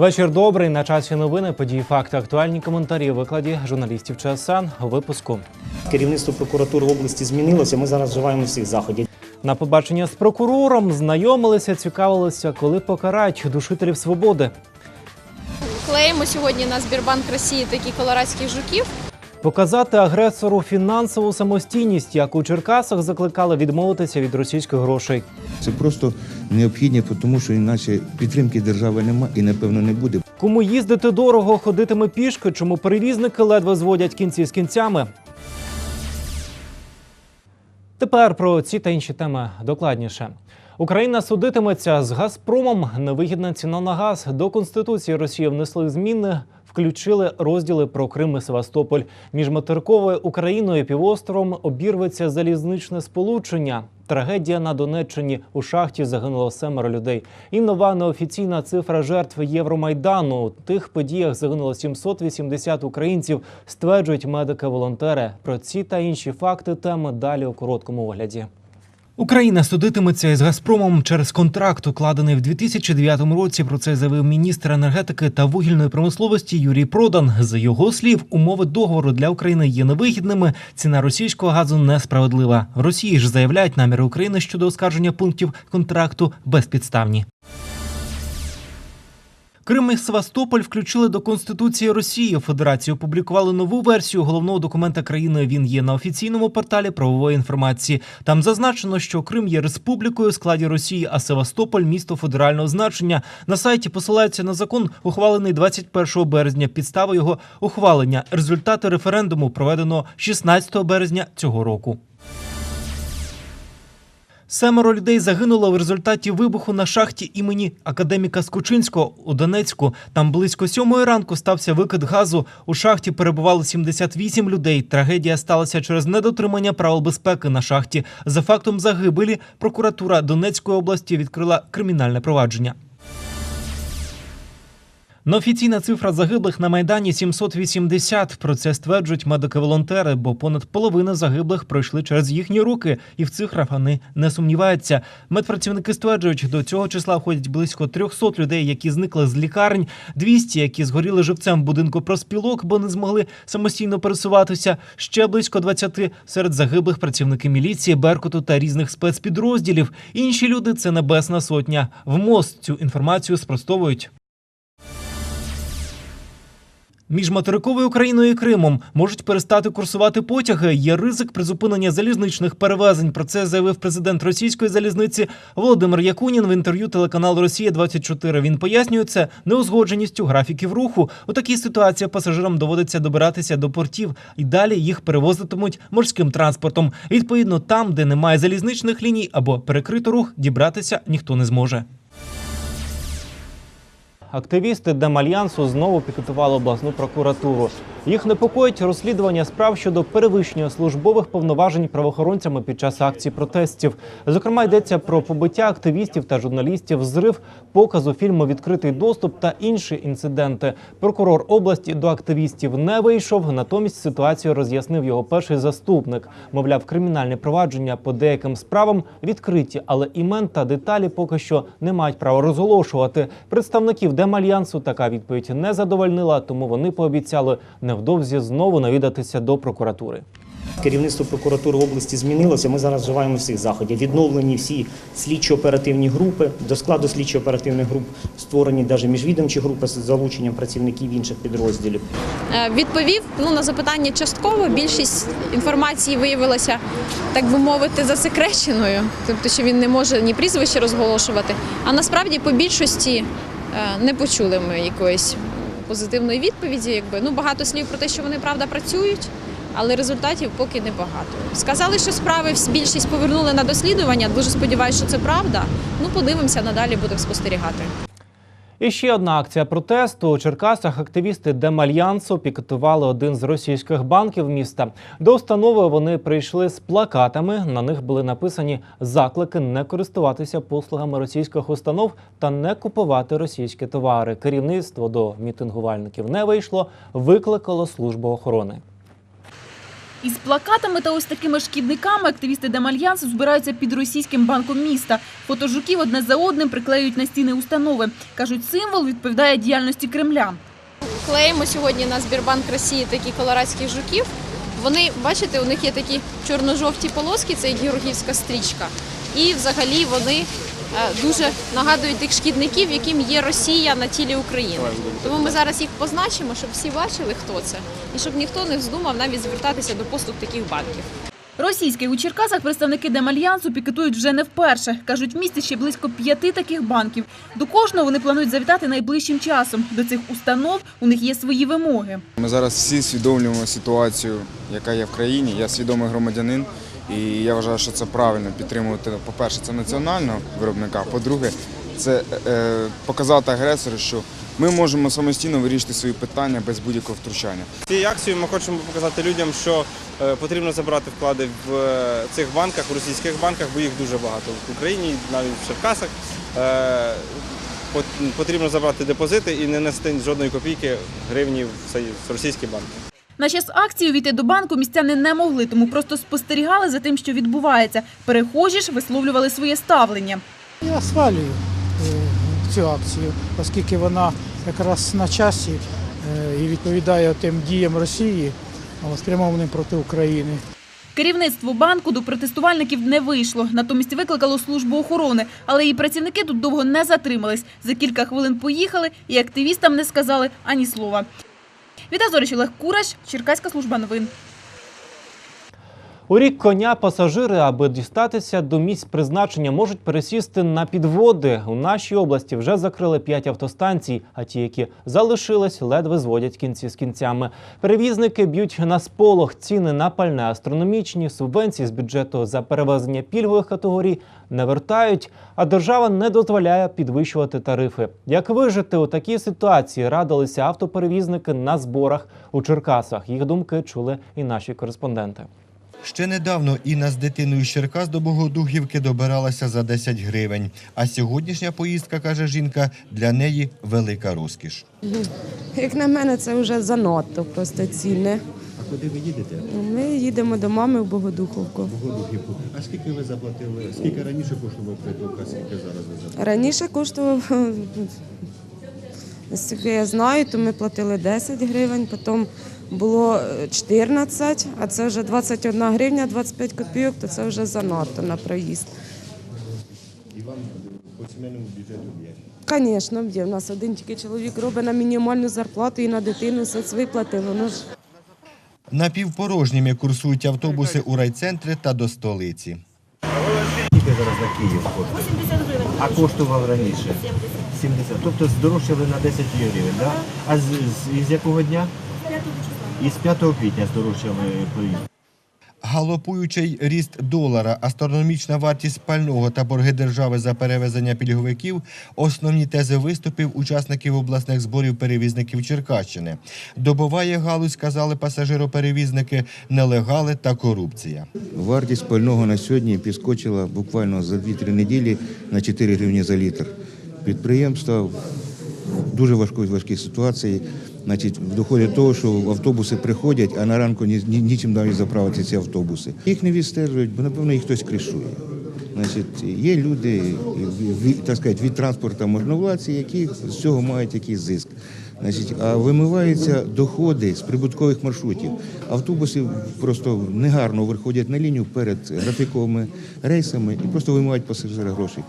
Вечір добрий. На часі новини, події, факти, актуальні коментарі у викладі журналістів ЧСН у випуску. Керівництво прокуратури області змінилося. Ми зараз вживаємо всіх заходів. На побачення з прокурором знайомилися, цікавилися, коли покарають душителів свободи. Клеїмо сьогодні на Збірбанк Росії такі колорадських жуків. Показати агресору фінансову самостійність, як у Черкасах закликали відмовитися від російських грошей. Це просто необхідні, тому що іначе підтримки держави нема і напевно не буде. Кому їздити дорого, ходитиме пішки, чому перевізники ледве зводять кінці з кінцями. Тепер про ці та інші теми докладніше. Україна судитиметься з Газпромом. Невигідна ціна на газ до конституції Росії внесли зміни. Включили розділи про Крим і Севастополь. Між материковою Україною і півостровом обірветься залізничне сполучення. Трагедія на Донеччині у шахті загинуло семеро людей. І нова неофіційна цифра жертв Євромайдану. У тих подіях загинуло 780 українців. Стверджують медики-волонтери. Про ці та інші факти теми далі у короткому огляді. Україна судитиметься із Газпромом через контракт, укладений в 2009 році. Про це заявив міністр енергетики та вугільної промисловості Юрій Продан. За його слів, умови договору для України є невигідними. Ціна російського газу несправедлива. В Росії ж заявляють наміри України щодо оскарження пунктів контракту безпідставні. Крим і Севастополь включили до Конституції Росії. Федерації опублікували нову версію головного документа країни. Він є на офіційному порталі правової інформації. Там зазначено, що Крим є республікою у складі Росії, а Севастополь місто федерального значення. На сайті посилаються на закон, ухвалений 21 березня. Підстава його ухвалення. Результати референдуму проведено 16 березня цього року. Семеро людей загинуло в результаті вибуху на шахті імені академіка Скучинського у Донецьку. Там близько сьомої ранку стався викид газу. У шахті перебувало 78 людей. Трагедія сталася через недотримання правил безпеки на шахті. За фактом загибелі прокуратура Донецької області відкрила кримінальне провадження. Неофіційна цифра загиблих на майдані 780. Про це стверджують медики-волонтери, бо понад половина загиблих пройшли через їхні руки, і в цифрах вони не сумніваються. Медпрацівники стверджують, до цього числа входять близько 300 людей, які зникли з лікарень, 200, які згоріли живцем в будинку проспілок, бо не змогли самостійно пересуватися. Ще близько 20 серед загиблих працівники міліції, беркуту та різних спецпідрозділів. Інші люди це небесна сотня. В МОЗ цю інформацію спростовують. Між материковою Україною і Кримом можуть перестати курсувати потяги. Є ризик призупинення залізничних перевезень. Про це заявив президент російської залізниці Володимир Якунін в інтерв'ю телеканалу Росія 24 Він пояснює це неузгодженістю графіків руху. У такій ситуації пасажирам доводиться добиратися до портів і далі їх перевозитимуть морським транспортом. Відповідно, там, де немає залізничних ліній або перекрито рух, дібратися ніхто не зможе. Активісти Демальянсу знову пікетували обласну прокуратуру. Їх непокоїть розслідування справ щодо перевищення службових повноважень правоохоронцями під час акцій протестів. Зокрема, йдеться про побиття активістів та журналістів, зрив показу фільму Відкритий доступ та інші інциденти. Прокурор області до активістів не вийшов. Натомість ситуацію роз'яснив його перший заступник. Мовляв, кримінальні провадження по деяким справам відкриті, але імен та деталі поки що не мають права розголошувати. Представників Демальянсу така відповідь не задовольнила, тому вони пообіцяли невдовзі знову навідатися до прокуратури. Керівництво прокуратури області змінилося. Ми зараз вживаємо всіх заходів. Відновлені всі слідчо-оперативні групи. До складу слідчо-оперативних груп створені навіть міжвідомчі групи з залученням працівників інших підрозділів. Е, Відповів ну, на запитання частково. Більшість інформації виявилася, так би мовити, засекреченою, тобто, що він не може ні прізвище розголошувати. А насправді по більшості не почули ми якоїсь позитивної відповіді. Якби ну багато слів про те, що вони правда працюють. Але результатів поки небагато. Сказали, що справи більшість повернули на дослідування. Дуже сподіваюся, що це правда. Ну, подивимося, надалі будемо спостерігати. І ще одна акція протесту у Черкасах. Активісти Демальянсу пікетували один з російських банків міста. До установи вони прийшли з плакатами. На них були написані заклики не користуватися послугами російських установ та не купувати російські товари. Керівництво до мітингувальників не вийшло, викликало службу охорони. Із плакатами та ось такими шкідниками активісти Демальянсу збираються під російським банком міста. Фото жуків одне за одним приклеюють на стіни установи. Кажуть, символ відповідає діяльності Кремля. Клеїмо сьогодні на Збірбанк Росії такі колорадських жуків. Вони, бачите, у них є такі чорно-жовті полоски, це георгіївська стрічка. І взагалі вони дуже нагадують тих шкідників, яким є Росія на тілі України. Тому ми зараз їх позначимо, щоб всі бачили, хто це, і щоб ніхто не вздумав навіть звертатися до послуг таких банків. Російських у Черкасах представники Демальянсу пікетують вже не вперше. Кажуть, в місті ще близько п'яти таких банків. До кожного вони планують завітати найближчим часом. До цих установ у них є свої вимоги. Ми зараз всі свідомлюємо ситуацію, яка є в країні. Я свідомий громадянин, і я вважаю, що це правильно підтримувати. По-перше, це національного виробника. По-друге, це е, показати агресору, що ми можемо самостійно вирішити свої питання без будь-якого втручання. Цією акцією ми хочемо показати людям, що е, потрібно забирати вклади в е, цих банках, в російських банках, бо їх дуже багато в Україні, навіть в Черкасах. Е, Потрібно забрати депозити і не нести жодної копійки гривні в цей російський банк. На час акції увійти до банку містяни не могли, тому просто спостерігали за тим, що відбувається. Перехожі ж висловлювали своє ставлення. Я схвалюю е, цю акцію, оскільки вона якраз на часі е, і відповідає тим діям Росії, спрямованим проти України. Керівництво банку до протестувальників не вийшло. Натомість викликало службу охорони, але її працівники тут довго не затримались. За кілька хвилин поїхали і активістам не сказали ані слова. Вітаю Зорич Олег Кураш, Черкаська служба новин. У рік коня пасажири, аби дістатися до місць призначення, можуть пересісти на підводи. У нашій області вже закрили 5 автостанцій, а ті, які залишились, ледве зводять кінці з кінцями. Перевізники б'ють на сполох ціни на пальне астрономічні, субвенції з бюджету за перевезення пільгових категорій не вертають, а держава не дозволяє підвищувати тарифи. Як вижити у такій ситуації, радилися автоперевізники на зборах у Черкасах. Їх думки чули і наші кореспонденти. Ще недавно Інна з дитиною з Черкас до Богодухівки добиралася за 10 гривень. А сьогоднішня поїздка, каже жінка, для неї велика розкіш. Як на мене, це вже занадто просто ціни. А куди ви їдете? Ми їдемо до мами в Богодуховку. Богодухівку. А скільки ви заплатили? Скільки раніше коштував квиток, а скільки зараз ви заплатили? Раніше коштував, наскільки я знаю, то ми платили 10 гривень, потім було е, 14, а це вже 21 гривня, 25 копійок, то це вже занадто на проїзд. І вам по сімейному бюджету є. Звісно, є. У нас один тільки чоловік робить на мінімальну зарплату і на дитину соцвиплати, воно ж Напівпорожніми курсують автобуси у райцентри та до столиці. Скільки зараз на Київ коштує? 80 гривень. А коштував раніше? 70. Тобто здорожчали на 10 гривень, да? А з, якого дня? Із 5 квітня здорожчали проїзд. Галопуючий ріст долара, астрономічна вартість пального та борги держави за перевезення пільговиків – основні тези виступів учасників обласних зборів перевізників Черкащини. Добуває галузь, сказали пасажироперевізники, нелегали та корупція. Вартість пального на сьогодні підскочила буквально за 2-3 неділі на 4 гривні за літр. Підприємства дуже важкій важкій ситуації. Значить, доходить до того, що автобуси приходять, а на ранку ні, ні, нічим навіть заправити ці автобуси. Їх не відстежують, бо напевно їх хтось кришує. Значить, є люди, від, так сказати, від транспорту можновладці, які з цього мають якийсь зиск. Значить, а вимиваються доходи з прибуткових маршрутів. Автобуси просто негарно виходять на лінію перед графіковими рейсами і просто вимивають пасажира грошей.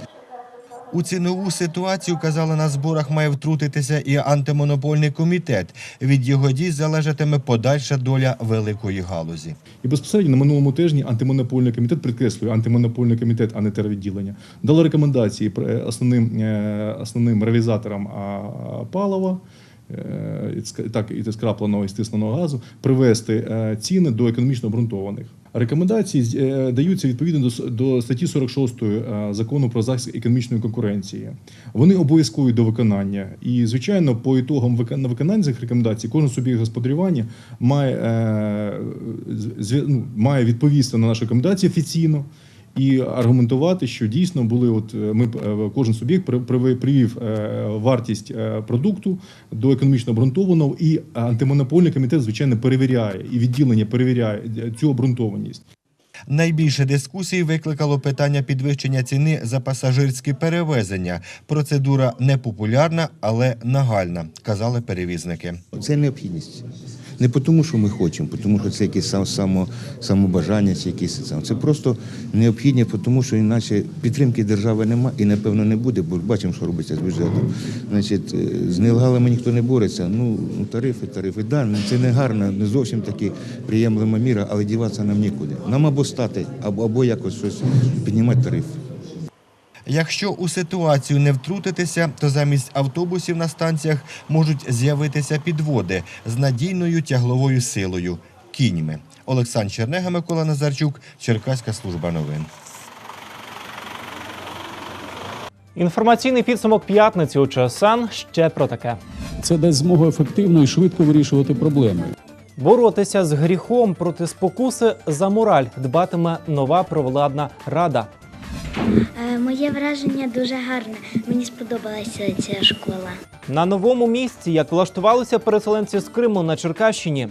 У цінову ситуацію, казали на зборах, має втрутитися і антимонопольний комітет. Від його дій залежатиме подальша доля великої галузі. І безпосередньо на минулому тижні антимонопольний комітет підкреслює антимонопольний комітет, а не тервідділення, дало рекомендації е, основним, е, основним реалізаторам палива. Е, Так, і скрапленого і стисненого газу привести е, ціни до економічно обґрунтованих. Рекомендації е, даються відповідно до, статті 46 е, закону про захист економічної конкуренції. Вони обов'язкові до виконання. І, звичайно, по ітогам виконання цих рекомендацій кожен суб'єкт господарювання має, ну, має відповісти на наші рекомендації офіційно. І аргументувати, що дійсно були, от е, ми е, кожен суб'єкт при- при- привів е, вартість продукту до економічно обґрунтованого, і антимонопольний комітет, звичайно, перевіряє і відділення перевіряє цю обґрунтованість. Найбільше дискусій викликало питання підвищення ціни за пасажирські перевезення. Процедура непопулярна, але нагальна, казали перевізники. Це необхідність. Не тому, що ми хочемо, тому що це якесь сам- само, самобажання, чи якісь сам. Це просто необхідні, тому що іначе підтримки держави нема і напевно не буде, бо бачимо, що робиться з бюджетом. Значить, е, з нелегалами ніхто не бореться. Ну, ну, тарифи, тарифи. Да, ну, це не гарна, не зовсім таки приємлива міра, але діватися нам нікуди. Нам або стати, або, або якось щось піднімати тариф. Якщо у ситуацію не втрутитися, то замість автобусів на станціях можуть з'явитися підводи з надійною тягловою силою кіньми. Олександр Чернега, Микола Назарчук, Черкаська служба новин. Інформаційний підсумок п'ятниці у ЧСН ще про таке. Це дасть змогу ефективно і швидко вирішувати проблеми. Боротися з гріхом проти спокуси за мораль дбатиме нова провладна рада. Е, Моє враження дуже гарне. Мені сподобалася ця школа. На новому місці, як влаштувалися переселенці з Криму на Черкащині.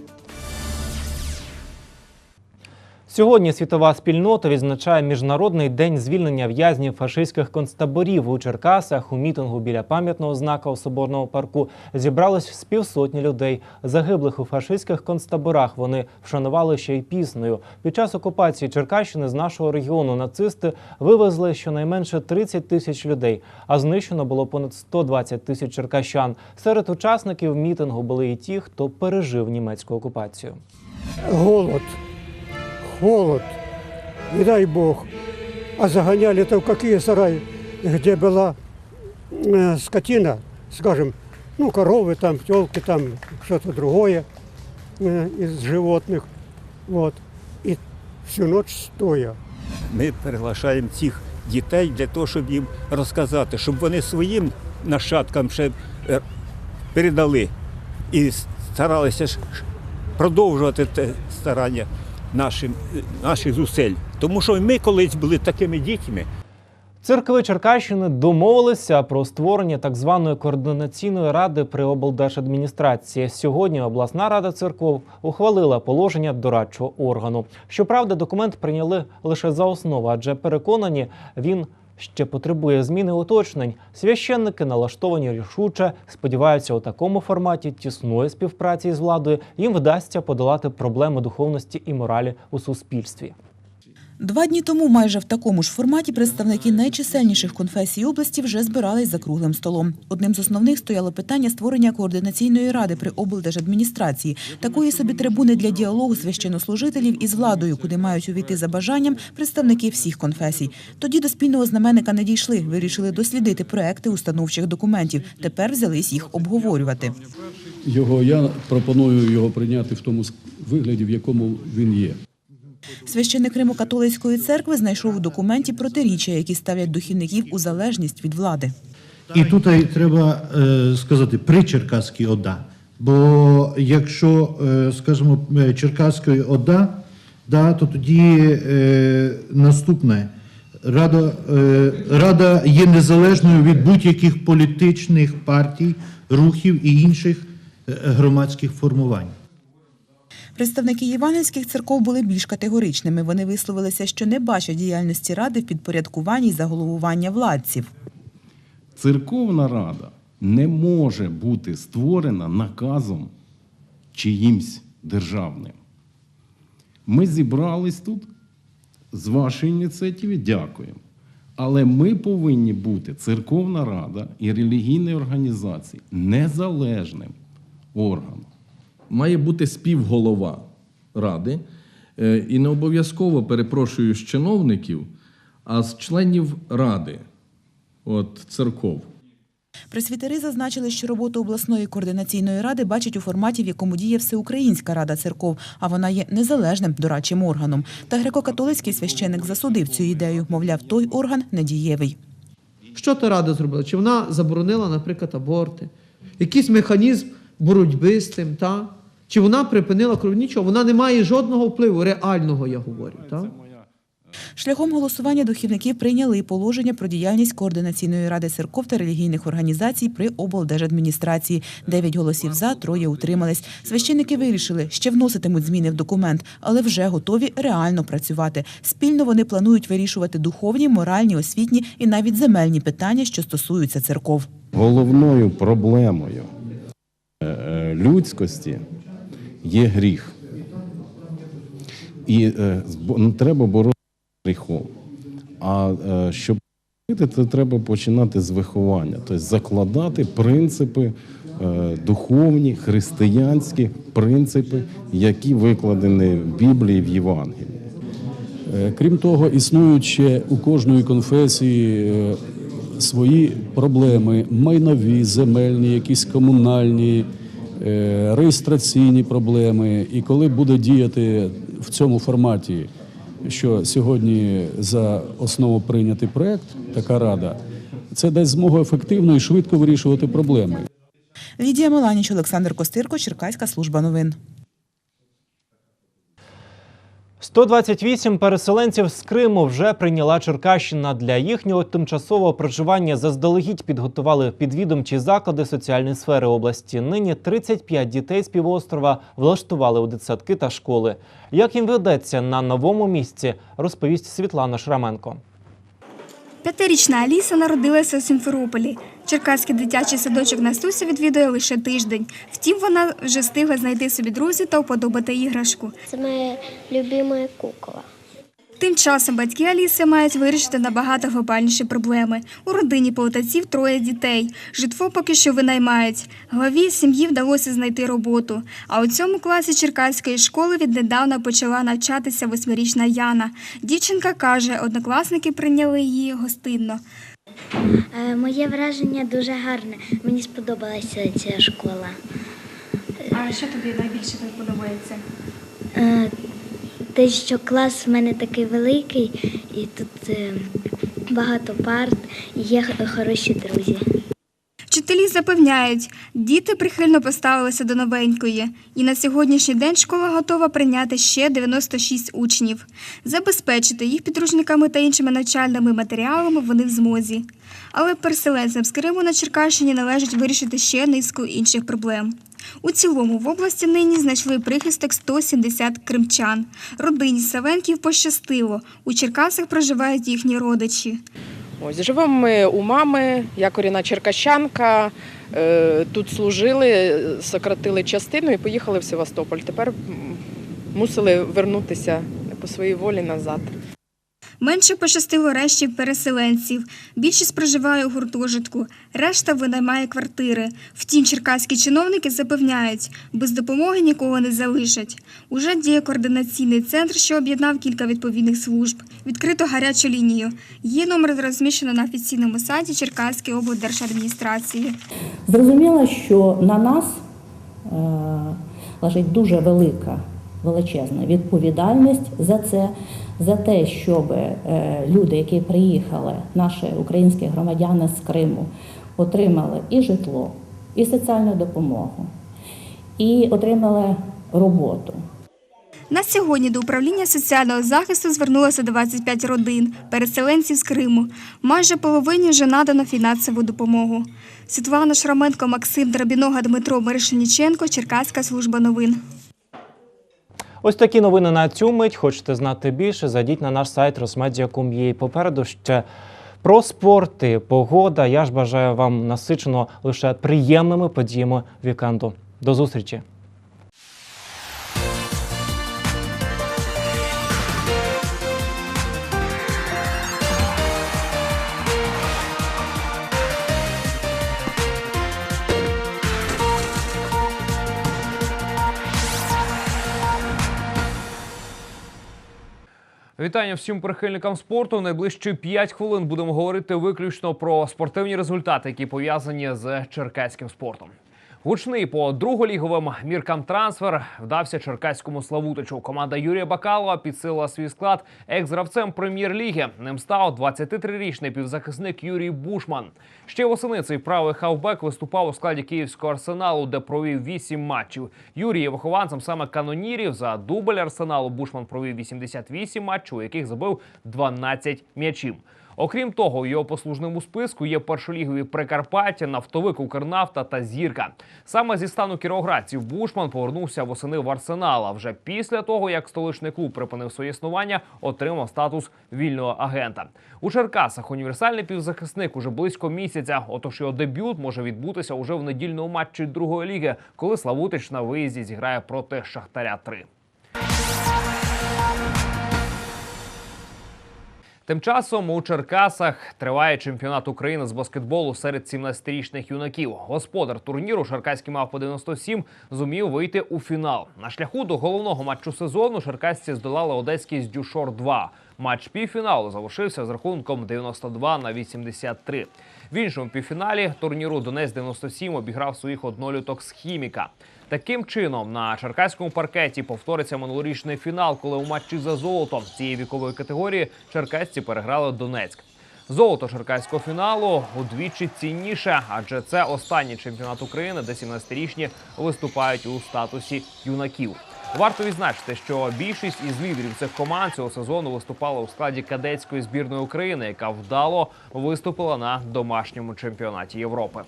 Сьогодні світова спільнота відзначає Міжнародний день звільнення в'язнів фашистських концтаборів у Черкасах. У мітингу біля пам'ятного знака у Соборному парку зібралось з півсотні людей. Загиблих у фашистських концтаборах вони вшанували ще й піснею. Під час окупації Черкащини з нашого регіону нацисти вивезли щонайменше 30 тисяч людей, а знищено було понад 120 тисяч черкащан. Серед учасників мітингу були і ті, хто пережив німецьку окупацію. Голод, холод, не дай Бог. А загоняли-то в какие сараи, где была э, скотина, скажем, ну, коровы там, телки там, что-то другое э, из животных. Вот. И всю ночь стоя. Ми приглашаємо цих дітей для того, щоб їм розказати, щоб вони своїм нащадкам ще е, передали і старалися ж продовжувати те старання нашим, наших зусиль. Тому що ми колись були такими дітьми. Церкви Черкащини домовилися про створення так званої координаційної ради при облдержадміністрації. Сьогодні обласна рада церков ухвалила положення дорадчого органу. Щоправда, документ прийняли лише за основу, адже переконані, він ще потребує зміни уточнень. Священники налаштовані рішуче. Сподіваються, у такому форматі тісної співпраці з владою їм вдасться подолати проблеми духовності і моралі у суспільстві. Два дні тому майже в такому ж форматі представники найчисельніших конфесій області вже збирались за круглим столом. Одним з основних стояло питання створення координаційної ради при облдержадміністрації, такої собі трибуни для діалогу священнослужителів із владою, куди мають увійти за бажанням представники всіх конфесій. Тоді до спільного знаменника не дійшли, вирішили дослідити проекти установчих документів. Тепер взялись їх обговорювати. Його я пропоную його прийняти в тому вигляді, в якому він є. Священник Римо-католицької церкви знайшов у документі протиріччя, які ставлять духівників у залежність від влади. І тут треба е, сказати при Черкаській ОДА. Бо якщо, е, скажімо, е, Черкаської ОДА, да, то тоді наступне. Рада, Рада є незалежною від будь-яких політичних партій, рухів і інших громадських формувань. Представники євангельських церков були більш категоричними. Вони висловилися, що не бачать діяльності ради в підпорядкуванні й заголовування владців. Церковна рада не може бути створена наказом чиїмсь державним. Ми зібрались тут з вашої ініціативи, дякуємо. Але ми повинні бути церковна рада і релігійні організації незалежним органом. Має бути співголова ради, е, і не обов'язково перепрошую з чиновників, а з членів ради, от церков. Пресвітери зазначили, що роботу обласної координаційної ради бачать у форматі, в якому діє Всеукраїнська рада церков, а вона є незалежним дорадчим органом. Та греко-католицький священик засудив цю ідею, мовляв, той орган недієвий. Що та рада зробила? Чи вона заборонила, наприклад, аборти? Якийсь механізм боротьби з тим, та? Чи вона припинила кров? Нічого, вона не має жодного впливу, реального, я говорю. Та? Шляхом голосування духівники прийняли положення про діяльність координаційної ради церков та релігійних організацій при облдержадміністрації. Дев'ять голосів за, троє утримались. Священники вирішили, ще вноситимуть зміни в документ, але вже готові реально працювати. Спільно вони планують вирішувати духовні, моральні, освітні і навіть земельні питання, що стосуються церков. Головною проблемою е, е, людськості є гріх. І е, ну, треба боротися з гріхом. А е, щоб робити, це треба починати з виховання, тобто закладати принципи е, духовні, християнські принципи, які викладені в Біблії в Євангелії. Е, Крім того, існують ще у кожної конфесії е, свої проблеми: майнові, земельні, якісь комунальні, реєстраційні проблеми. І коли буде діяти в цьому форматі, що сьогодні за основу прийнятий проект, така рада, це дасть змогу ефективно і швидко вирішувати проблеми. Лідія Меланіч, Олександр Костирко, Черкаська служба новин. 128 переселенців з Криму вже прийняла Черкащина. Для їхнього тимчасового проживання заздалегідь підготували підвідомчі заклади соціальної сфери області. Нині 35 дітей з півострова влаштували у дитсадки та школи. Як їм ведеться на новому місці, розповість Світлана Шраменко. П'ятирічна Аліса народилася у Сімферополі. Черкаський дитячий садочок Настуся відвідує лише тиждень. Втім, вона вже встигла знайти собі друзів та уподобати іграшку. Це моя любима кукла. Тим часом батьки Аліси мають вирішити набагато глобальніші проблеми. У родині полтавців троє дітей. Житво поки що винаймають. Главі сім'ї вдалося знайти роботу. А у цьому класі Черкаської школи віднедавна почала навчатися восьмирічна Яна. Дівчинка каже, однокласники прийняли її гостинно. Е, Моє враження дуже гарне. Мені сподобалася ця школа. А що тобі найбільше подобається? Те, що клас в мене такий великий, і тут е, багато парт, і є хороші друзі. Вчителі запевняють, діти прихильно поставилися до новенької, і на сьогоднішній день школа готова прийняти ще 96 учнів. Забезпечити їх підручниками та іншими навчальними матеріалами вони в змозі. Але переселенцям з Криму на Черкащині належить вирішити ще низку інших проблем. У цілому в області нині знайшли прихисток 170 кримчан. Родині Савенків пощастило. У Черкасах проживають їхні родичі. Ось живемо ми у мами, я корінна черкащанка. е, Тут служили, сократили частину і поїхали в Севастополь. Тепер мусили вернутися по своїй волі назад. Менше пощастило решті переселенців. Більшість проживає у гуртожитку, решта винаймає квартири. Втім, черкаські чиновники запевняють, без допомоги нікого не залишать. Уже діє координаційний центр, що об'єднав кілька відповідних служб. Відкрито гарячу лінію. Її номер розміщено на офіційному сайті Черкаської облдержадміністрації. Зрозуміло, що на нас е, лежить дуже велика, величезна відповідальність за це, за те, щоб е, люди, які приїхали, наші українські громадяни з Криму, отримали і житло, і соціальну допомогу, і отримали роботу. На сьогодні до управління соціального захисту звернулося 25 родин, переселенців з Криму. Майже половині вже надано фінансову допомогу. Світлана Шраменко, Максим Драбінога, Дмитро Мирошніченко, Черкаська служба новин. Ось такі новини на цю мить. Хочете знати більше? Зайдіть на наш сайт Росмедіа.com.ua. Попереду ще про спорти, погода. Я ж бажаю вам насичено лише приємними подіями вікенду. До зустрічі! Вітання всім прихильникам спорту. Найближчі 5 хвилин будемо говорити виключно про спортивні результати, які пов'язані з черкаським спортом. Гучний по друголіговим міркам трансфер вдався черкаському Славутичу. Команда Юрія Бакалова підсилила свій склад екс-гравцем прем'єр-ліги. Ним став 23-річний півзахисник Юрій Бушман. Ще восени цей правий хавбек виступав у складі київського арсеналу, де провів 8 матчів. Юрій є вихованцем саме канонірів. За дубль арсеналу Бушман провів 88 матчів, у яких забив 12 м'ячів. Окрім того, у його послужному списку є першолігові Прикарпаття, нафтовик Укрнафта та Зірка. Саме зі стану кіровоградців Бушман повернувся восени в Арсенал. А вже після того, як столичний клуб припинив своє існування, отримав статус вільного агента. У Черкасах універсальний півзахисник уже близько місяця. Отож його дебют може відбутися уже в недільному матчі другої ліги, коли Славутич на виїзді зіграє проти Шахтаря 3 Тим часом у Черкасах триває чемпіонат України з баскетболу серед 17-річних юнаків. Господар турніру Черкаський мав по 97 зумів вийти у фінал. На шляху до головного матчу сезону черкасці здолали одеський Дюшор 2 Матч півфіналу завершився з рахунком 92 на 83. В іншому півфіналі турніру Донець 97 обіграв своїх однолюток з хіміка. Таким чином на черкаському паркеті повториться минулорічний фінал, коли у матчі за золото цієї вікової категорії черкасці переграли Донецьк. Золото черкаського фіналу удвічі цінніше, адже це останній чемпіонат України, де 17-річні виступають у статусі юнаків. Варто відзначити, що більшість із лідерів цих команд цього сезону виступала у складі кадетської збірної України, яка вдало виступила на домашньому чемпіонаті Європи.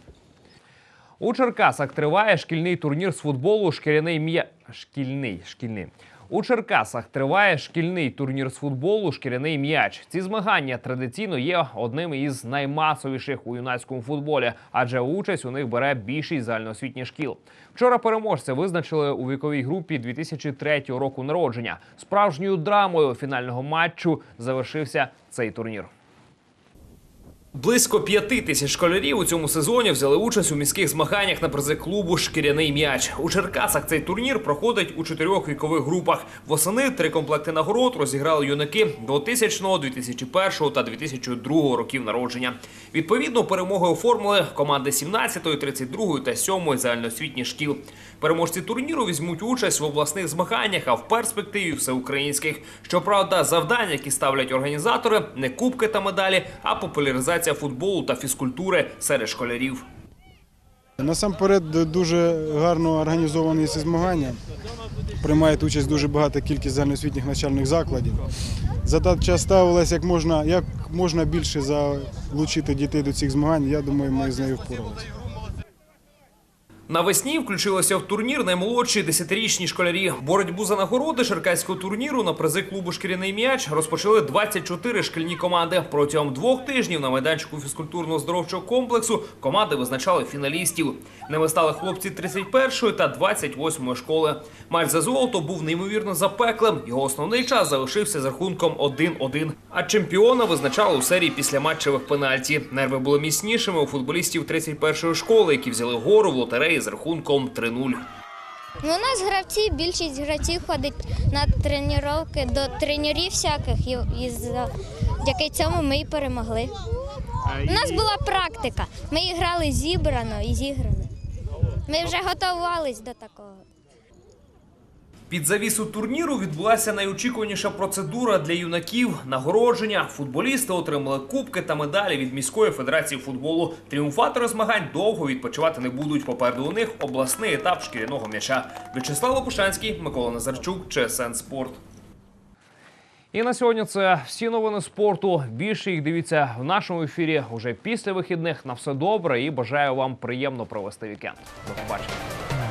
У Черкасах триває шкільний турнір з футболу Шкіряний м'я... Шкільний, шкільний. У Черкасах триває шкільний турнір з футболу Шкіряний м'яч. Ці змагання традиційно є одним із наймасовіших у юнацькому футболі, адже участь у них бере більшість загальноосвітніх шкіл. Вчора переможця визначили у віковій групі 2003 року народження. Справжньою драмою фінального матчу завершився цей турнір. Близько п'яти тисяч школярів у цьому сезоні взяли участь у міських змаганнях на призи клубу Шкіряний м'яч. У Черкасах цей турнір проходить у чотирьох вікових групах. Восени три комплекти нагород розіграли юнаки 2000, 2001 та 2002 років народження. Відповідно, перемоги оформили команди 17, 32 та 7 загальноосвітніх шкіл. Переможці турніру візьмуть участь в обласних змаганнях, а в перспективі всеукраїнських. Щоправда, завдання, які ставлять організатори, не кубки та медалі, а популяризація футболу та фізкультури серед школярів. Насамперед дуже гарно організовані ці змагання. Приймають участь дуже багата кількість загальноосвітніх навчальних закладів. Задача ставилася як можна, як можна більше залучити дітей до цих змагань. Я думаю, ми з нею впоралися. Навесні включилися в турнір наймолодші 10-річні школярі. Боротьбу за нагороди черкаського турніру на призи клубу Шкіряний м'яч розпочали 24 шкільні команди. Протягом двох тижнів на майданчику фізкультурно-здоровчого комплексу команди визначали фіналістів. Ними стали хлопці 31-ї та 28-ї школи. Матч за золото був неймовірно запеклим. Його основний час залишився з рахунком 1-1. А чемпіона визначали у серії після матчевих пенальті. Нерви були міцнішими у футболістів 31-ї школи, які взяли гору в лотереї з рахунком 3-0. Ну, у нас гравці, більшість гравців ходить на тренування до тренерів всяких, і, і завдяки цьому ми і перемогли. У нас була практика. Ми грали зібрано і зіграно. Ми вже готувалися до такого. Під завісу турніру відбулася найочікуваніша процедура для юнаків нагородження. Футболісти отримали кубки та медалі від міської федерації футболу. Тріумфатори змагань довго відпочивати не будуть. Попереду у них обласний етап шкіряного м'яча. В'ячеслав Лопушанський, Микола Назарчук, ЧСН Спорт. І на сьогодні це всі новини спорту. Більше їх дивіться в нашому ефірі уже після вихідних. На все добре і бажаю вам приємно провести вікенд. До побачення.